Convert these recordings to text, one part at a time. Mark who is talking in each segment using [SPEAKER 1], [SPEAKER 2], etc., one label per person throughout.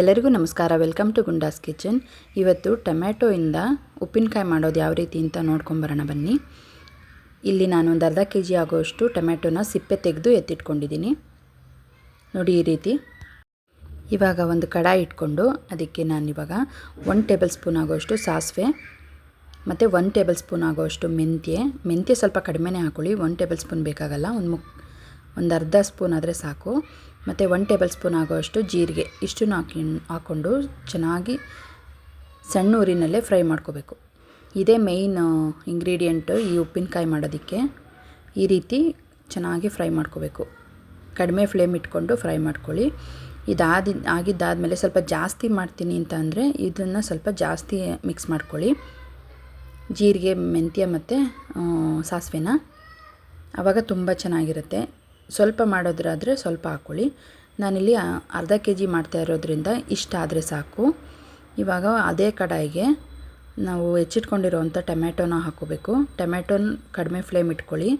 [SPEAKER 1] ಎಲ್ಲರಿಗೂ ನಮಸ್ಕಾರ. Welcome to goondas kitchen ಇವತ್ತು ಟೊಮ್ಯಾಟೊಯಿಂದ ಉಪ್ಪಿನಕಾಯಿ ಮಾಡೋದು ಯಾವ ರೀತಿ ಅಂತ ನೋಡ್ಕೊಂಬರೋಣ ಬನ್ನಿ. ಇಲ್ಲಿ ನಾನು ಒಂದು ಅರ್ಧ ಕೆ ಜಿ ಆಗೋಷ್ಟು ಟೊಮ್ಯಾಟೊನ ಸಿಪ್ಪೆ ತೆಗೆದು ಎತ್ತಿಟ್ಕೊಂಡಿದ್ದೀನಿ. ನೋಡಿ ಈ ರೀತಿ. ಇವಾಗ ಒಂದು ಕಡಾಯಿ ಇಟ್ಕೊಂಡು ಅದಕ್ಕೆ ನಾನು ಇವಾಗ ಒನ್ ಟೇಬಲ್ ಸ್ಪೂನ್ ಆಗೋಷ್ಟು ಸಾಸಿವೆ ಮತ್ತು ಒನ್ ಟೇಬಲ್ ಸ್ಪೂನ್ ಆಗೋಷ್ಟು ಮೆಂತ್ಯೆ. ಮೆಂತ್ಯ ಸ್ವಲ್ಪ ಕಡಿಮೆನೇ ಹಾಕೊಳ್ಳಿ. ಒನ್ ಟೇಬಲ್ ಸ್ಪೂನ್ ಬೇಕಾಗಲ್ಲ. ಒಂದು ಮುಕ್ ಒಂದು ಅರ್ಧ ಸ್ಪೂನ್ ಆದರೆ ಸಾಕು. ಮತ್ತು ಒನ್ ಟೇಬಲ್ ಸ್ಪೂನ್ ಆಗೋಷ್ಟು ಜೀರಿಗೆ ಇಷ್ಟು ಹಾಕಿ ಹಾಕ್ಕೊಂಡು ಚೆನ್ನಾಗಿ ಸಣ್ಣ ಊರಿನಲ್ಲೇ ಫ್ರೈ ಮಾಡ್ಕೋಬೇಕು. ಇದೇ ಮೇಯ್ನ್ ಇಂಗ್ರೀಡಿಯೆಂಟು ಈ ಉಪ್ಪಿನಕಾಯಿ ಮಾಡೋದಕ್ಕೆ ಈ ರೀತಿ ಚೆನ್ನಾಗಿ ಫ್ರೈ ಮಾಡ್ಕೋಬೇಕು. ಕಡಿಮೆ ಫ್ಲೇಮ್ ಇಟ್ಕೊಂಡು ಫ್ರೈ ಮಾಡ್ಕೊಳ್ಳಿ. ಇದಾದ, ಆಗಿದ್ದಾದಮೇಲೆ ಸ್ವಲ್ಪ ಜಾಸ್ತಿ ಮಾಡ್ತೀನಿ ಅಂತ ಅಂದರೆ ಇದನ್ನು ಸ್ವಲ್ಪ ಜಾಸ್ತಿ ಮಿಕ್ಸ್ ಮಾಡ್ಕೊಳ್ಳಿ. ಜೀರಿಗೆ, ಮೆಂತ್ಯ ಮತ್ತು ಸಾಸಿವೆನ. ಆವಾಗ ತುಂಬ ಚೆನ್ನಾಗಿರುತ್ತೆ. ಸ್ವಲ್ಪ ಮಾಡೋದ್ರಾದರೆ ಸ್ವಲ್ಪ ಹಾಕ್ಕೊಳ್ಳಿ. ನಾನಿಲ್ಲಿ ಅರ್ಧ ಕೆ ಜಿ ಮಾಡ್ತಾ ಇರೋದ್ರಿಂದ ಇಷ್ಟ ಆದರೆ ಸಾಕು. ಇವಾಗ ಅದೇ ಕಡಾಯಿಗೆ ನಾವು ಹೆಚ್ಚಿಟ್ಕೊಂಡಿರೋವಂಥ ಟೊಮ್ಯಾಟೊನ ಹಾಕೋಬೇಕು ಟೊಮ್ಯಾಟೊನ ಕಡಿಮೆ ಫ್ಲೇಮ್ ಇಟ್ಕೊಳ್ಳಿ.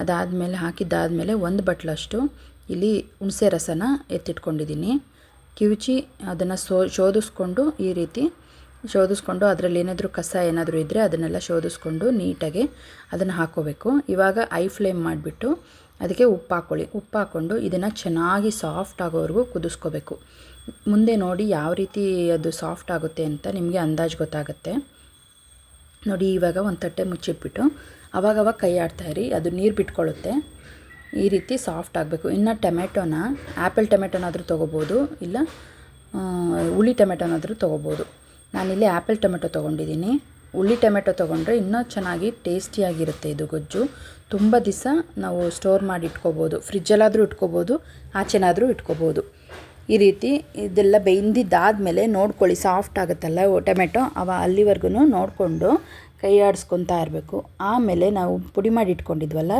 [SPEAKER 1] ಅದಾದಮೇಲೆ ಹಾಕಿದ್ದಾದಮೇಲೆ ಒಂದು ಬಟ್ಲಷ್ಟು ಇಲ್ಲಿ ಹುಣಸೆ ರಸನ ಎತ್ತಿಟ್ಕೊಂಡಿದ್ದೀನಿ. ಕಿವುಚಿ ಅದನ್ನು ಸೋ ಶೋಧಿಸ್ಕೊಂಡು ಈ ರೀತಿ ಶೋಧಿಸ್ಕೊಂಡು ಅದರಲ್ಲಿ ಏನಾದರೂ ಕಸ ಏನಾದರೂ ಇದ್ದರೆ ಅದನ್ನೆಲ್ಲ ಶೋಧಿಸ್ಕೊಂಡು ನೀಟಾಗಿ ಅದನ್ನು ಹಾಕೋಬೇಕು ಇವಾಗ ಐ ಫ್ಲೇಮ್ ಮಾಡಿಬಿಟ್ಟು ಅದಕ್ಕೆ ಉಪ್ಪು ಹಾಕ್ಕೊಳ್ಳಿ ಉಪ್ಪು ಹಾಕ್ಕೊಂಡು ಇದನ್ನು ಚೆನ್ನಾಗಿ ಸಾಫ್ಟ್ ಆಗೋವರೆಗೂ ಕುದಿಸ್ಕೋಬೇಕು. ಮುಂದೆ ನೋಡಿ ಯಾವ ರೀತಿ ಅದು ಸಾಫ್ಟ್ ಆಗುತ್ತೆ ಅಂತ ನಿಮಗೆ ಅಂದಾಜು ಗೊತ್ತಾಗುತ್ತೆ. ನೋಡಿ, ಇವಾಗ ಒಂದು ತಟ್ಟೆ ಮುಚ್ಚಿಟ್ಬಿಟ್ಟು ಅವಾಗವಾಗ ಕೈ ಆಡ್ತಾಯಿರಿ ಅದು ನೀರು ಬಿಟ್ಕೊಳ್ಳುತ್ತೆ. ಈ ರೀತಿ ಸಾಫ್ಟ್ ಆಗಬೇಕು. ಇನ್ನು ಟೊಮೆಟೊನ ಆ್ಯಪಲ್ ಟೊಮೆಟೊನಾದರೂ ತೊಗೋಬೋದು. ಇಲ್ಲ ಹುಳಿ ಟೊಮೆಟೊನಾದರೂ ತೊಗೋಬೋದು. ನಾನಿಲ್ಲಿ ಆ್ಯಪಲ್ ಟೊಮೆಟೊ ತೊಗೊಂಡಿದ್ದೀನಿ. ಹುಳಿ ಟೊಮೆಟೊ ತೊಗೊಂಡ್ರೆ ಇನ್ನೂ ಚೆನ್ನಾಗಿ ಟೇಸ್ಟಿಯಾಗಿರುತ್ತೆ ಇದು ಗೊಜ್ಜು. ತುಂಬ ದಿವಸ ನಾವು ಸ್ಟೋರ್ ಮಾಡಿ ಇಟ್ಕೋಬೋದು, ಫ್ರಿಜ್ಜಲ್ಲಾದರೂ ಇಟ್ಕೋಬೋದು, ಆಚೆನಾದರೂ ಇಟ್ಕೋಬೋದು. ಈ ರೀತಿ ಇದೆಲ್ಲ ಬೆಂದಿದ್ದಾದಮೇಲೆ ನೋಡ್ಕೊಳ್ಳಿ, ಸಾಫ್ಟ್ ಆಗುತ್ತಲ್ಲ ಟೊಮೆಟೊ, ಅವ ಅಲ್ಲಿವರೆಗೂ ನೋಡಿಕೊಂಡು ಕೈ ಆಡಿಸ್ಕೊತಾ ಇರಬೇಕು. ಆಮೇಲೆ ನಾವು ಪುಡಿ ಮಾಡಿ ಇಟ್ಕೊಂಡಿದ್ವಲ್ಲ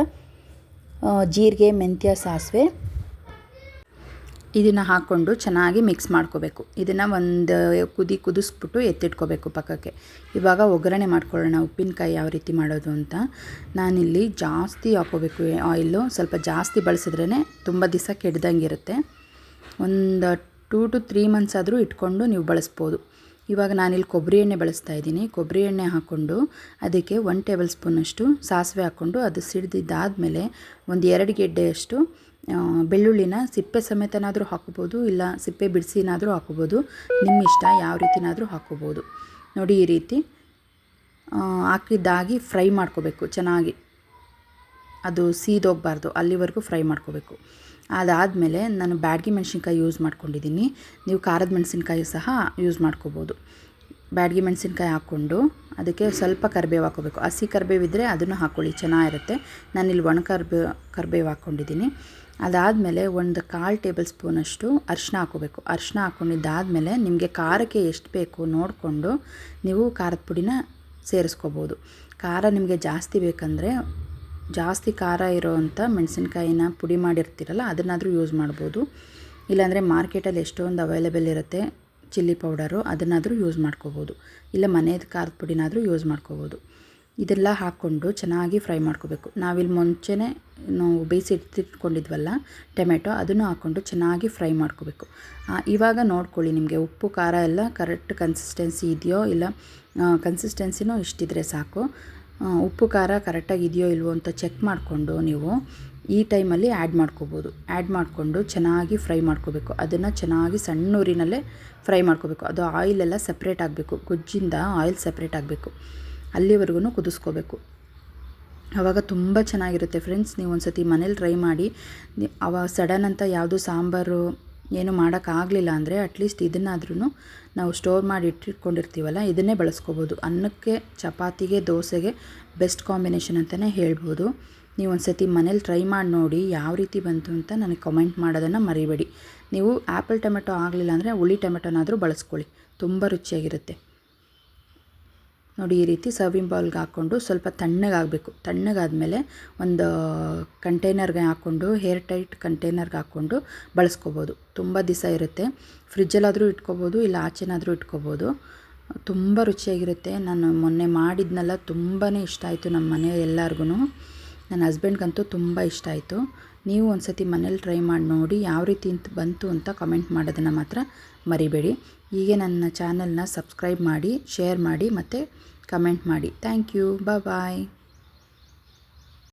[SPEAKER 1] ಜೀರಿಗೆ, ಮೆಂತ್ಯ, ಸಾಸಿವೆ ಇದನ್ನು ಹಾಕ್ಕೊಂಡು ಚೆನ್ನಾಗಿ ಮಿಕ್ಸ್ ಮಾಡ್ಕೋಬೇಕು. ಇದನ್ನು ಒಂದು ಕುದಿ ಕುದಿಸ್ಬಿಟ್ಟು ಎತ್ತಿಟ್ಕೋಬೇಕು ಪಕ್ಕಕ್ಕೆ. ಇವಾಗ ಒಗ್ಗರಣೆ ಮಾಡ್ಕೊಳ್ಳೋಣ, ಉಪ್ಪಿನಕಾಯಿ ಯಾವ ರೀತಿ ಮಾಡೋದು ಅಂತ. ನಾನಿಲ್ಲಿ ಜಾಸ್ತಿ ಹಾಕೋಬೇಕು ಆಯಿಲು ಸ್ವಲ್ಪ ಜಾಸ್ತಿ ಬಳಸಿದ್ರೇ ತುಂಬ ದಿವಸ ಕೆಡ್ದಂಗೆ ಇರುತ್ತೆ. ಒಂದು ಟೂ ಟು ತ್ರೀ ಮಂತ್ಸ್ ಆದರೂ ಇಟ್ಕೊಂಡು ನೀವು ಬಳಸ್ಬೋದು. ಇವಾಗ ನಾನಿಲ್ಲಿ ಕೊಬ್ಬರಿ ಎಣ್ಣೆ ಬಳಸ್ತಾ ಇದ್ದೀನಿ. ಕೊಬ್ಬರಿ ಎಣ್ಣೆ ಹಾಕ್ಕೊಂಡು ಅದಕ್ಕೆ ಒನ್ ಟೇಬಲ್ ಸ್ಪೂನಷ್ಟು ಸಾಸಿವೆ ಹಾಕ್ಕೊಂಡು ಅದು ಸಿಡ್ದಿದ್ದಾದಮೇಲೆ ಒಂದು ಎರಡು ಗೆಡ್ಡೆಯಷ್ಟು ಬೆಳ್ಳುಳ್ಳಿನ ಸಿಪ್ಪೆ ಸಮೇತನಾದರೂ ಹಾಕೋಬೋದು, ಇಲ್ಲ ಸಿಪ್ಪೆ ಬಿಡಿಸಿನಾದರೂ ಹಾಕೋಬೋದು. ನಿಮ್ಮ ಇಷ್ಟ ಯಾವ ರೀತಿನಾದರೂ ಹಾಕ್ಕೋಬೋದು ನೋಡಿ ಈ ರೀತಿ ಹಾಕಿದ್ದಾಗಿ ಫ್ರೈ ಮಾಡ್ಕೋಬೇಕು ಚೆನ್ನಾಗಿ. ಅದು ಸೀದೋಗಬಾರ್ದು, ಅಲ್ಲಿವರೆಗೂ ಫ್ರೈ ಮಾಡ್ಕೋಬೇಕು. ಅದಾದಮೇಲೆ ನಾನು ಬ್ಯಾಡ್ಗಿ ಮೆಣಸಿನ್ಕಾಯಿ ಯೂಸ್ ಮಾಡ್ಕೊಂಡಿದ್ದೀನಿ. ನೀವು ಖಾರದ ಮೆಣಸಿನ್ಕಾಯಿ ಸಹ ಯೂಸ್ ಮಾಡ್ಕೋಬೋದು. ಬ್ಯಾಡ್ಗಿ ಮೆಣಸಿನ್ಕಾಯಿ ಹಾಕ್ಕೊಂಡು ಅದಕ್ಕೆ ಸ್ವಲ್ಪ ಕರಿಬೇವು ಹಾಕೋಬೇಕು ಹಸಿ ಕರ್ಬೇವಿದ್ದರೆ ಅದನ್ನು ಹಾಕ್ಕೊಳ್ಳಿ ಚೆನ್ನಾಗಿರುತ್ತೆ. ನಾನಿಲ್ಲಿ ಒಣ ಕರ್ಬೇ, ಕರಿಬೇವು ಹಾಕ್ಕೊಂಡಿದ್ದೀನಿ. ಅದಾದಮೇಲೆ ಒಂದು ಕಾಲು ಟೇಬಲ್ ಸ್ಪೂನಷ್ಟು ಅರಿಶಿನ ಹಾಕೋಬೇಕು ಅರಿಶಿನ ಹಾಕ್ಕೊಂಡಿದ್ದಾದಮೇಲೆ ನಿಮಗೆ ಖಾರಕ್ಕೆ ಎಷ್ಟು ಬೇಕು ನೋಡಿಕೊಂಡು ನೀವು ಖಾರದ ಪುಡಿನ ಸೇರಿಸ್ಕೋಬೋದು. ಖಾರ ನಿಮಗೆ ಜಾಸ್ತಿ ಬೇಕಂದರೆ ಜಾಸ್ತಿ ಖಾರ ಇರೋವಂಥ ಮೆಣಸಿನ್ಕಾಯಿನ ಪುಡಿ ಮಾಡಿರ್ತೀರಲ್ಲ, ಅದನ್ನಾದರೂ ಯೂಸ್ ಮಾಡ್ಬೋದು. ಇಲ್ಲಾಂದರೆ ಮಾರ್ಕೆಟಲ್ಲಿ ಎಷ್ಟೊಂದು ಅವೈಲೇಬಲ್ ಇರುತ್ತೆ ಚಿಲ್ಲಿ ಪೌಡರು ಅದನ್ನಾದರೂ ಯೂಸ್ ಮಾಡ್ಕೋಬೋದು. ಇಲ್ಲ ಮನೆಯದು ಖಾರದ ಪುಡಿನಾದರೂ ಯೂಸ್ ಮಾಡ್ಕೋಬೋದು. ಇದೆಲ್ಲ ಹಾಕ್ಕೊಂಡು ಚೆನ್ನಾಗಿ ಫ್ರೈ ಮಾಡ್ಕೋಬೇಕು. ನಾವಿಲ್ಲಿ ಮುಂಚೆನೇ ನಾವು ಬೇಯಿಸಿ ಇಟ್ಟಿಟ್ಕೊಂಡಿದ್ವಲ್ಲ ಟೊಮೆಟೊ, ಅದನ್ನು ಹಾಕ್ಕೊಂಡು ಚೆನ್ನಾಗಿ ಫ್ರೈ ಮಾಡ್ಕೋಬೇಕು. ಇವಾಗ ನೋಡ್ಕೊಳ್ಳಿ ನಿಮಗೆ ಉಪ್ಪು, ಖಾರ ಎಲ್ಲ ಕರೆಕ್ಟ್ ಕನ್ಸಿಸ್ಟೆನ್ಸಿ ಇದೆಯೋ ಇಲ್ಲ ಕನ್ಸಿಸ್ಟೆನ್ಸಿನೂ ಇಷ್ಟಿದ್ರೆ ಸಾಕು. ಉಪ್ಪು, ಖಾರ ಕರೆಕ್ಟಾಗಿ ಇದೆಯೋ ಇಲ್ವೋ ಅಂತ ಚೆಕ್ ಮಾಡಿಕೊಂಡು ನೀವು ಈ ಟೈಮಲ್ಲಿ ಆ್ಯಡ್ ಮಾಡ್ಕೋಬೋದು. ಆ್ಯಡ್ ಮಾಡಿಕೊಂಡು ಚೆನ್ನಾಗಿ ಫ್ರೈ ಮಾಡ್ಕೋಬೇಕು. ಅದನ್ನು ಚೆನ್ನಾಗಿ ಸಣ್ಣ ಊರಿನಲ್ಲೇ ಫ್ರೈ ಮಾಡ್ಕೋಬೇಕು. ಅದು ಆಯಿಲೆಲ್ಲ ಸಪ್ರೇಟ್ ಆಗಬೇಕು. ಗೊಜ್ಜಿಂದ ಆಯಿಲ್ ಸಪ್ರೇಟ್ ಆಗಬೇಕು. ಅಲ್ಲಿವರೆಗೂ ಕುದಿಸ್ಕೋಬೇಕು. ಆವಾಗ ತುಂಬ ಚೆನ್ನಾಗಿರುತ್ತೆ ಫ್ರೆಂಡ್ಸ್. ನೀವು ಒಂದು ಸತಿ ಮನೇಲಿ ಟ್ರೈ ಮಾಡಿ. ಅವ ಸಡನ್ ಅಂತ ಯಾವುದು ಸಾಂಬಾರು ಏನು ಮಾಡೋಕ್ಕಾಗಲಿಲ್ಲ ಅಂದರೆ ಅಟ್ಲೀಸ್ಟ್ ಇದನ್ನಾದ್ರೂ ನಾವು ಸ್ಟೋರ್ ಮಾಡಿ ಇಟ್ಟಿಟ್ಕೊಂಡಿರ್ತೀವಲ್ಲ, ಇದನ್ನೇ ಬಳಸ್ಕೋಬೋದು. ಅನ್ನಕ್ಕೆ, ಚಪಾತಿಗೆ, ದೋಸೆಗೆ ಬೆಸ್ಟ್ ಕಾಂಬಿನೇಷನ್ ಅಂತಲೇ ಹೇಳ್ಬೋದು. ನೀವು ಒಂದು ಸತಿ ಮನೇಲಿ ಟ್ರೈ ಮಾಡಿ ನೋಡಿ ಯಾವ ರೀತಿ ಬಂತು ಅಂತ ನನಗೆ ಕಮೆಂಟ್ ಮಾಡೋದನ್ನು ಮರಿಬೇಡಿ. ನೀವು ಆ್ಯಪಲ್ ಟೊಮೆಟೊ ಆಗಲಿಲ್ಲ ಅಂದರೆ ಹುಳಿ ಟೊಮೆಟೊನಾದರೂ ಬಳಸ್ಕೊಳ್ಳಿ. ತುಂಬ ರುಚಿಯಾಗಿರುತ್ತೆ. ನೋಡಿ ಈ ರೀತಿ ಸರ್ವಿಂಗ್ ಬೌಲ್ಗೆ ಹಾಕ್ಕೊಂಡು ಸ್ವಲ್ಪ ತಣ್ಣಗಾಗಬೇಕು ತಣ್ಣಗಾದಮೇಲೆ ಒಂದು ಕಂಟೈನರ್ಗೆ ಹಾಕ್ಕೊಂಡು ಹೇರ್ ಟೈಟ್ ಕಂಟೈನರ್ಗೆ ಹಾಕ್ಕೊಂಡು ಬಳಸ್ಕೋಬೋದು. ತುಂಬ ದಿವಸ ಇರುತ್ತೆ. ಫ್ರಿಜ್ಜಲ್ಲಾದರೂ ಇಟ್ಕೋಬೋದು, ಇಲ್ಲ ಆಚೆನಾದರೂ ಇಟ್ಕೋಬೋದು. ತುಂಬ ರುಚಿಯಾಗಿರುತ್ತೆ. ನಾನು ಮೊನ್ನೆ ಮಾಡಿದ್ನೆಲ್ಲ ತುಂಬಾ ಇಷ್ಟ ಆಯಿತು ನಮ್ಮ ಮನೆ ಎಲ್ಲರಿಗೂ ನನ್ನ ಹಸ್ಬೆಂಡ್ಗಂತೂ ತುಂಬ ಇಷ್ಟ ಆಯಿತು. ನೀವು ಒಂದು ಸತಿ ಮನೇಲಿ ಟ್ರೈ ಮಾಡಿ ನೋಡಿ ಯಾವ ರೀತಿ ಬಂತು ಅಂತ ಕಮೆಂಟ್ ಮಾಡೋದನ್ನು ಮಾತ್ರ ಮರಿಬೇಡಿ. ಹೀಗೆ ನನ್ನ ಚಾನಲ್ನ ಸಬ್ಸ್ಕ್ರೈಬ್ ಮಾಡಿ, ಶೇರ್ ಮಾಡಿ ಮತ್ತು ಕಮೆಂಟ್ ಮಾಡಿ. Thank you. ಬಾಯ್.